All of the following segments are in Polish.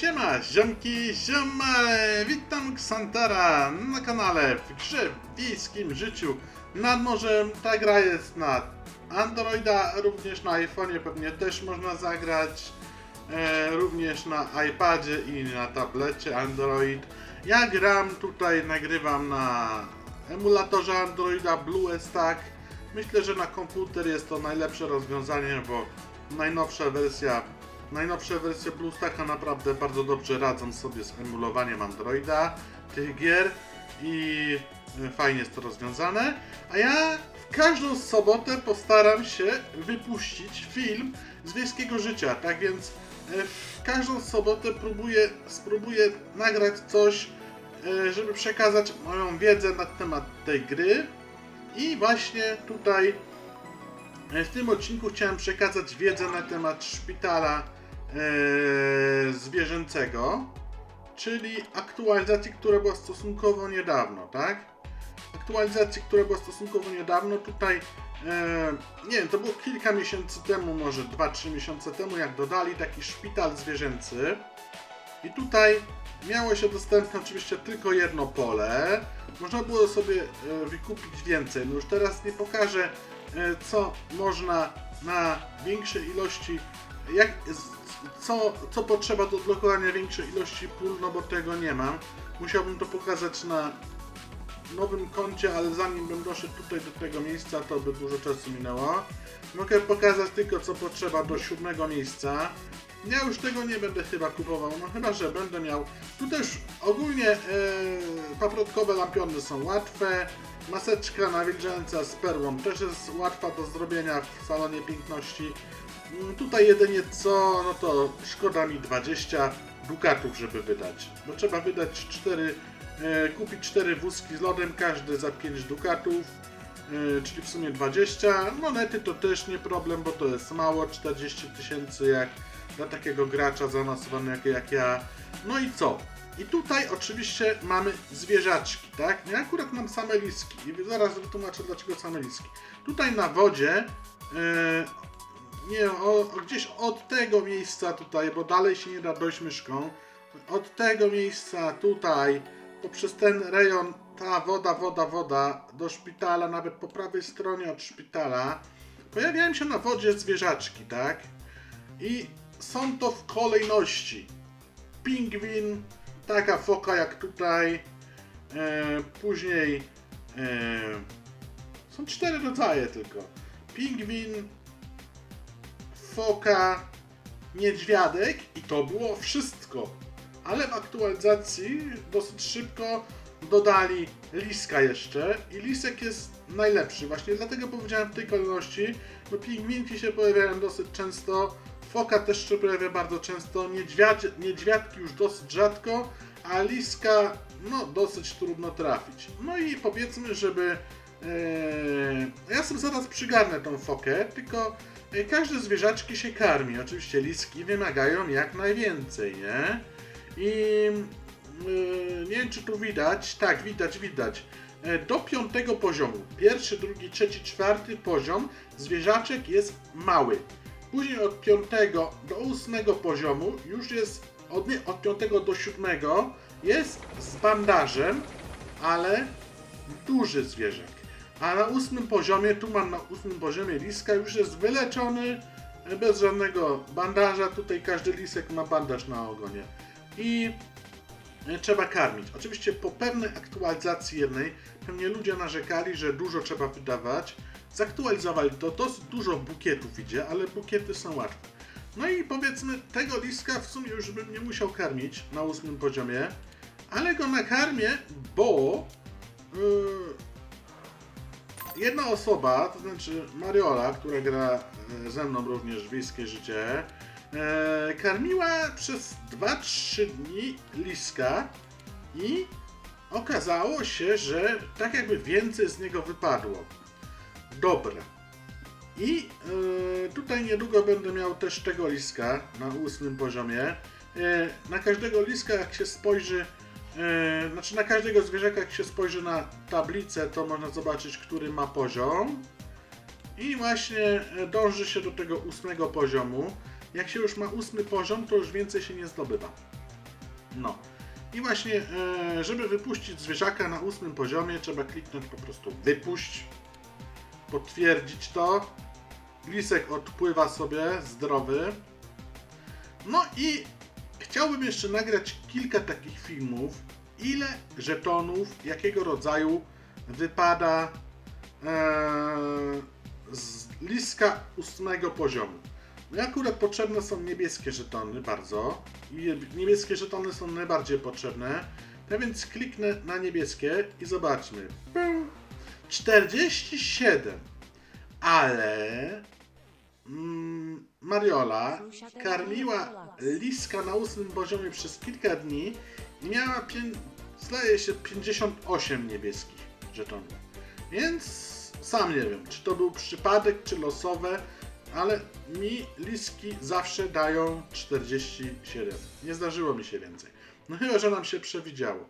Siema, ziomki, ziomale! Witam Ksantara na kanale w grze w wiejskim życiu nad morzem. Ta gra jest na Androida, również na iPhone'ie pewnie też można zagrać. E, również na iPadzie i na tablecie Android. Ja gram tutaj, nagrywam na emulatorze Androida BlueStack. Myślę, że na komputer jest to najlepsze rozwiązanie, bo najnowsza wersja Najnowsze wersje BlueStacka naprawdę bardzo dobrze radzą sobie z emulowaniem Androida, tych gier i e, fajnie jest to rozwiązane. A ja w każdą sobotę postaram się wypuścić film z wiejskiego życia. Tak więc e, w każdą sobotę próbuję, spróbuję nagrać coś, e, żeby przekazać moją wiedzę na temat tej gry. I właśnie tutaj W tym odcinku chciałem przekazać wiedzę na temat szpitala e, zwierzęcego, czyli aktualizacji, która była stosunkowo niedawno, tak? Aktualizacji, która była stosunkowo niedawno. Tutaj, e, nie wiem, to było kilka miesięcy temu, może 2-3 miesiące temu, jak dodali taki szpital zwierzęcy. I tutaj miało się dostępne oczywiście tylko jedno pole. Można było sobie e, wykupić więcej. No już teraz nie pokażę, e, co można na większej ilości, jak, co, co potrzeba do odblokowania większej ilości pól, no bo tego nie mam. Musiałbym to pokazać na nowym koncie, ale zanim bym doszedł tutaj do tego miejsca, to by dużo czasu minęło. Mogę pokazać tylko co potrzeba do siódmego miejsca. Ja już tego nie będę chyba kupował, no chyba, że będę miał. Tu też ogólnie e, paprotkowe lampiony są łatwe. Maseczka nawilżająca z perłą też jest łatwa do zrobienia w salonie piękności. Mm, Tutaj jedynie co, no to szkoda mi 20 dukatów, żeby wydać. Bo trzeba wydać 4, e, kupić 4 wózki z lodem, każdy za 5 dukatów. e, Czyli w sumie 20. Monety to też nie problem, bo to jest mało, 40 tysięcy jak dla takiego gracza zaawansowanego jak ja. No i co? I tutaj oczywiście mamy zwierzaczki, tak? Ja akurat mam same liski i zaraz wytłumaczę dlaczego same liski. Tutaj na wodzie, e, nie o, gdzieś od tego miejsca tutaj, bo dalej się nie da dojść myszką, od tego miejsca tutaj, poprzez ten rejon, ta woda, woda, woda, do szpitala, nawet po prawej stronie od szpitala, pojawiają się na wodzie zwierzaczki, tak? I są to w kolejności pingwin, taka foka jak tutaj, e, później e, są cztery rodzaje tylko. Pingwin, foka, niedźwiadek i to było wszystko. Ale w aktualizacji dosyć szybko dodali liska jeszcze i lisek jest najlepszy. Właśnie dlatego powiedziałem w tej kolejności, bo pingwinki się pojawiają dosyć często, foka też się pojawia bardzo często, niedźwiad, niedźwiadki już dosyć rzadko, a liska no dosyć trudno trafić. No i powiedzmy, żeby Eee, ja sobie zaraz przygarnę tą fokę, tylko e, każde zwierzaczki się karmi. Oczywiście liski wymagają jak najwięcej, nie? I e, nie wiem, czy tu widać. Tak, widać, widać. E, Do piątego poziomu, pierwszy, drugi, trzeci, czwarty poziom zwierzaczek jest mały. Później od piątego do ósmego poziomu już jest, od, nie, od piątego do siódmego jest z bandażem, ale duży zwierzak. A na ósmym poziomie, tu mam na ósmym poziomie liska, już jest wyleczony e, bez żadnego bandaża. Tutaj każdy lisek ma bandaż na ogonie. I e, trzeba karmić. Oczywiście po pewnej aktualizacji jednej, pewnie ludzie narzekali, że dużo trzeba wydawać. Zaktualizowali to, dosyć dużo bukietów idzie, ale bukiety są łatwe. No i powiedzmy, tego liska w sumie już bym nie musiał karmić na ósmym poziomie, ale go nakarmię, bo yy, jedna osoba, to znaczy Mariola, która gra e, ze mną również w Wiejskie Życie, e, karmiła przez 2-3 dni liska i okazało się, że tak jakby więcej z niego wypadło. Dobra. I e, tutaj niedługo będę miał też tego liska na ósmym poziomie. E, na każdego liska, jak się spojrzy, e, znaczy na każdego zwierzaka, jak się spojrzy na tablicę, to można zobaczyć, który ma poziom. I właśnie e, dąży się do tego ósmego poziomu. Jak się już ma ósmy poziom, to już więcej się nie zdobywa. No. I właśnie, e, żeby wypuścić zwierzaka na ósmym poziomie, trzeba kliknąć po prostu wypuść, potwierdzić to. Lisek odpływa sobie zdrowy. No i chciałbym jeszcze nagrać kilka takich filmów, ile żetonów, jakiego rodzaju wypada e, z liska ósmego poziomu. No akurat potrzebne są niebieskie żetony bardzo. Niebieskie żetony są najbardziej potrzebne. No więc kliknę na niebieskie i zobaczmy. Pum. 47. Ale mm, Mariola karmiła liska na ósmym poziomie przez kilka dni i miała, pię- zdaje się, 58 niebieskich żetonów. Więc sam nie wiem, czy to był przypadek, czy losowe, ale mi liski zawsze dają 47. Nie zdarzyło mi się więcej. No chyba, że nam się przewidziało.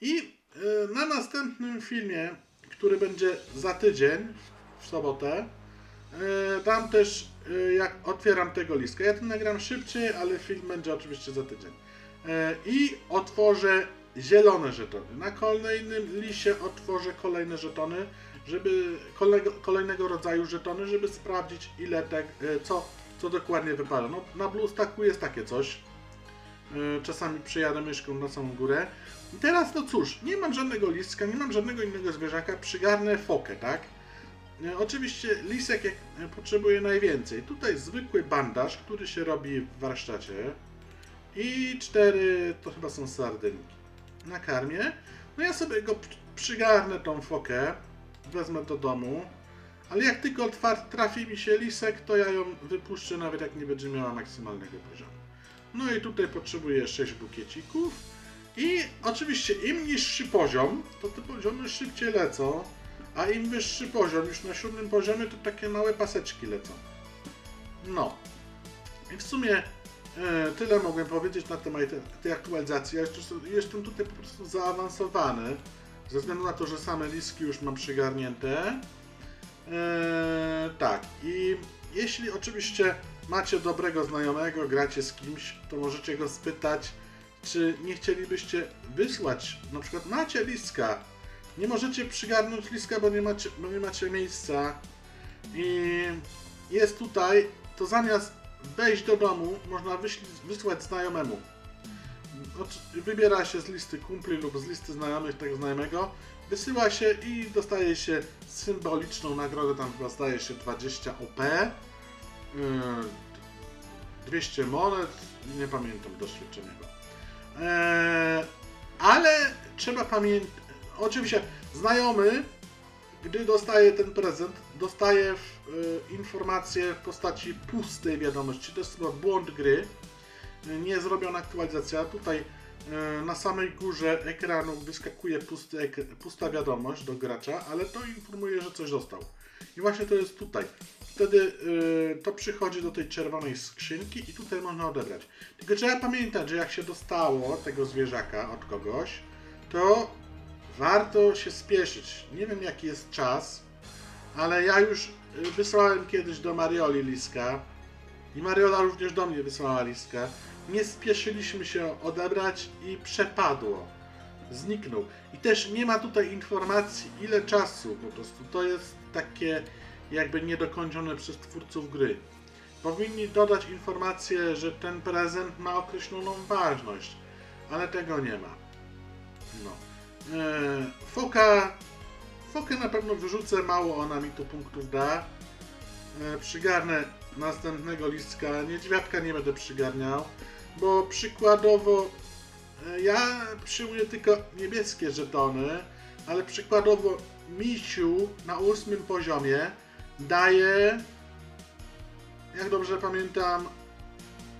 I y, na następnym filmie, który będzie za tydzień, w sobotę, dam też, y, jak otwieram tego liska. Ja ten nagram szybciej, ale film będzie oczywiście za tydzień. Y, I otworzę zielone żetony. Na kolejnym lisie otworzę kolejne żetony, żeby kolejnego, kolejnego rodzaju żetony, żeby sprawdzić ile tak, co, co dokładnie wypada. No, na BlueStacku jest takie coś. Czasami przyjadę myszką na samą górę. I teraz, no cóż, nie mam żadnego listka, nie mam żadnego innego zwierzaka, przygarnę fokę, tak? Y, Oczywiście lisek y, potrzebuje najwięcej. Tutaj zwykły bandaż, który się robi w warsztacie. I cztery, to chyba są sardynki. Na karmie. No ja sobie go pr- przygarnę tą fokę, wezmę do domu. Ale jak tylko trafi mi się lisek, to ja ją wypuszczę, nawet jak nie będzie miała maksymalnego poziomu. No i tutaj potrzebuję 6 bukiecików. I oczywiście im niższy poziom, to te poziomy szybciej lecą, a im wyższy poziom, już na siódmym poziomie, to takie małe paseczki lecą. No. I w sumie e, tyle mogłem powiedzieć na temat tej, aktualizacji. Ja jeszcze, jestem tutaj po prostu zaawansowany, ze względu na to, że same liski już mam przygarnięte. E, tak, i jeśli oczywiście macie dobrego znajomego, gracie z kimś, to możecie go spytać, czy nie chcielibyście wysłać, na przykład macie liska, nie możecie przygarnąć liska, bo nie macie, bo nie macie miejsca i jest tutaj, to zamiast wejść do domu, można wysłać znajomemu. Wybiera się z listy kumpli lub z listy znajomych tego znajomego, wysyła się i dostaje się symboliczną nagrodę, tam chyba zdaje się 20 OP, yy, 200 monet, nie pamiętam doświadczonego. Eee, ale trzeba pamiętać, oczywiście znajomy, gdy dostaje ten prezent, dostaje w, y, informację w postaci pustej wiadomości. To jest chyba błąd gry, y, nie zrobiona aktualizacja. Tutaj y, na samej górze ekranu wyskakuje pusty ek pusta wiadomość do gracza, ale to informuje, że coś dostał. I właśnie to jest tutaj. Wtedy y, to przychodzi do tej czerwonej skrzynki i tutaj można odebrać. Tylko trzeba pamiętać, że jak się dostało tego zwierzaka od kogoś, to warto się spieszyć. Nie wiem jaki jest czas, ale ja już y, wysłałem kiedyś do Marioli liska i Mariola również do mnie wysłała liska. Nie spieszyliśmy się odebrać i przepadło. Zniknął. I też nie ma tutaj informacji ile czasu po prostu. To jest takie jakby niedokończone przez twórców gry. Powinni dodać informację, że ten prezent ma określoną ważność, ale tego nie ma. No. Eee, foka. Fokę na pewno wyrzucę, mało ona mi tu punktów da. Eee, przygarnę następnego listka. Niedźwiadka nie będę przygarniał, bo przykładowo e, ja przyjmuję tylko niebieskie żetony, ale przykładowo Misiu na ósmym poziomie daje, jak dobrze pamiętam,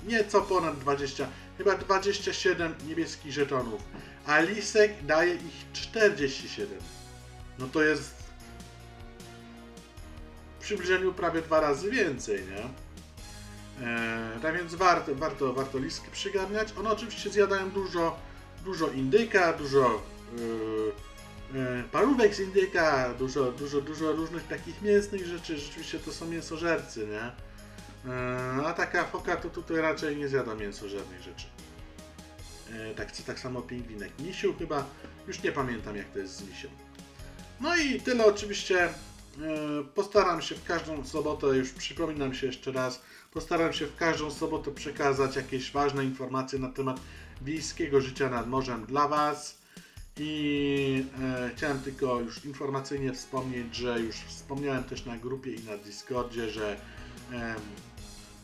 nieco ponad 20, chyba 27 niebieskich żetonów, a Lisek daje ich 47. No to jest w przybliżeniu prawie dwa razy więcej, nie? Eee, tak więc warto, warto, warto liski przygarniać. One oczywiście zjadają dużo, dużo indyka, dużo yy, yy, parówek z indyka, dużo, dużo, dużo różnych takich mięsnych rzeczy. Rzeczywiście to są mięsożercy, nie? Eee, a taka foka to tutaj raczej nie zjada mięsożernych rzeczy. E, tak, tak samo pingwinek Misiu chyba. Już nie pamiętam jak to jest z Misią. No i tyle oczywiście. E, Postaram się w każdą sobotę, już przypominam się jeszcze raz, postaram się w każdą sobotę przekazać jakieś ważne informacje na temat wiejskiego życia nad morzem dla Was. I e, chciałem tylko już informacyjnie wspomnieć, że już wspomniałem też na grupie i na Discordzie, że em,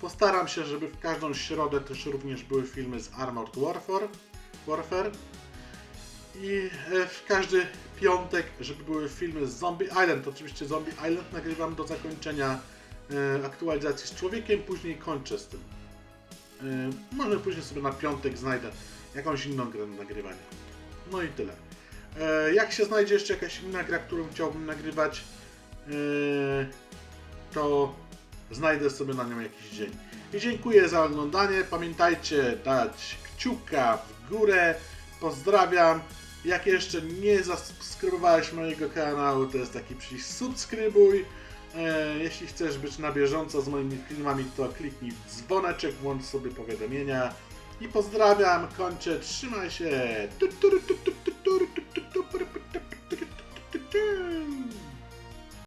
postaram się, żeby w każdą środę też również były filmy z Armored Warfare. Warfare. I e, w każdy piątek, żeby były filmy z Zombie Island. Oczywiście Zombie Island nagrywam do zakończenia e, aktualizacji z człowiekiem, później kończę z tym. E, może później sobie na piątek znajdę jakąś inną grę do nagrywania. No i tyle. Jak się znajdzie jeszcze jakaś inna gra, którą chciałbym nagrywać, to znajdę sobie na nią jakiś dzień. I dziękuję za oglądanie. Pamiętajcie dać kciuka w górę. Pozdrawiam. Jak jeszcze nie zasubskrybowałeś mojego kanału, to jest taki przycisk subskrybuj. E, jeśli chcesz być na bieżąco z moimi filmami, to kliknij w dzwoneczek, włącz sobie powiadomienia. I pozdrawiam, kończę, trzymaj się.